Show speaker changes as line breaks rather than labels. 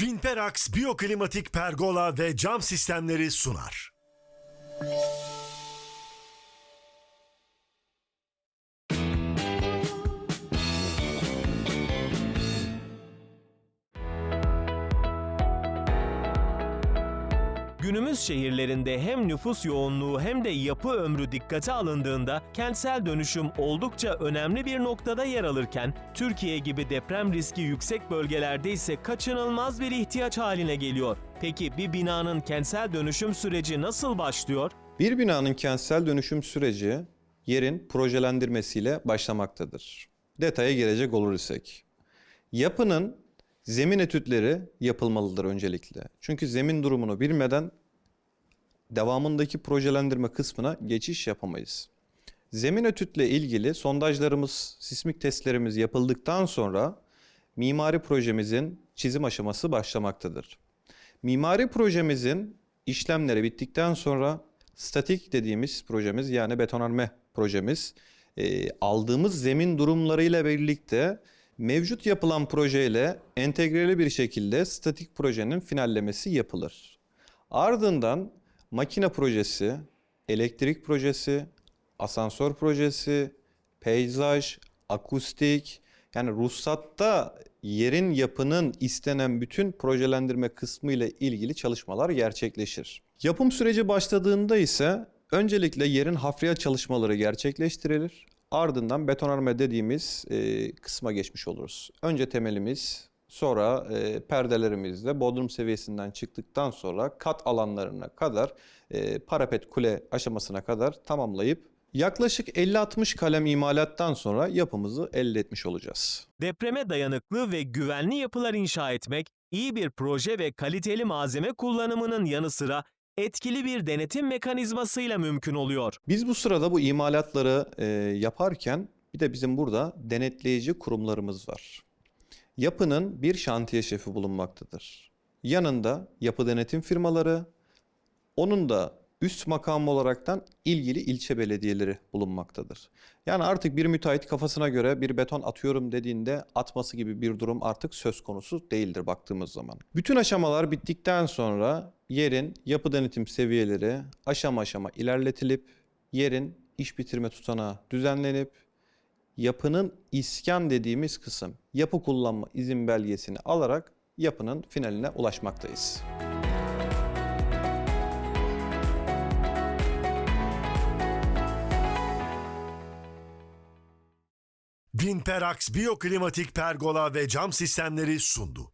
Vinperax Biyoklimatik Pergola ve Cam Sistemleri sunar.
Günümüz şehirlerinde hem nüfus yoğunluğu hem de yapı ömrü dikkate alındığında kentsel dönüşüm oldukça önemli bir noktada yer alırken Türkiye gibi deprem riski yüksek bölgelerde ise kaçınılmaz bir ihtiyaç haline geliyor. Peki bir binanın kentsel dönüşüm süreci nasıl başlıyor?
Bir binanın kentsel dönüşüm süreci yerin projelendirmesiyle başlamaktadır. Detaya girecek olur isek. Yapının zemin etütleri yapılmalıdır öncelikle. Çünkü zemin durumunu bilmeden devamındaki projelendirme kısmına geçiş yapamayız. Zemin etütle ilgili sondajlarımız, sismik testlerimiz yapıldıktan sonra mimari projemizin çizim aşaması başlamaktadır. Mimari projemizin işlemleri bittikten sonra statik dediğimiz projemiz yani betonarme projemiz e, aldığımız zemin durumlarıyla birlikte mevcut yapılan projeyle entegreli bir şekilde statik projenin finallemesi yapılır. Ardından makine projesi, elektrik projesi, asansör projesi, peyzaj, akustik yani ruhsatta yerin yapının istenen bütün projelendirme kısmı ile ilgili çalışmalar gerçekleşir. Yapım süreci başladığında ise öncelikle yerin hafriyat çalışmaları gerçekleştirilir. Ardından betonarme dediğimiz e, kısma geçmiş oluruz. Önce temelimiz, sonra e, perdelerimizle bodrum seviyesinden çıktıktan sonra kat alanlarına kadar e, parapet kule aşamasına kadar tamamlayıp yaklaşık 50-60 kalem imalattan sonra yapımızı elde etmiş olacağız.
Depreme dayanıklı ve güvenli yapılar inşa etmek, iyi bir proje ve kaliteli malzeme kullanımının yanı sıra etkili bir denetim mekanizmasıyla mümkün oluyor.
Biz bu sırada bu imalatları e, yaparken bir de bizim burada denetleyici kurumlarımız var. Yapının bir şantiye şefi bulunmaktadır. Yanında yapı denetim firmaları, onun da üst makam olaraktan ilgili ilçe belediyeleri bulunmaktadır. Yani artık bir müteahhit kafasına göre bir beton atıyorum dediğinde atması gibi bir durum artık söz konusu değildir baktığımız zaman. Bütün aşamalar bittikten sonra yerin yapı denetim seviyeleri aşama aşama ilerletilip yerin iş bitirme tutanağı düzenlenip yapının iskan dediğimiz kısım yapı kullanma izin belgesini alarak yapının finaline ulaşmaktayız.
Vinperax Biyoklimatik Pergola ve Cam Sistemleri sundu.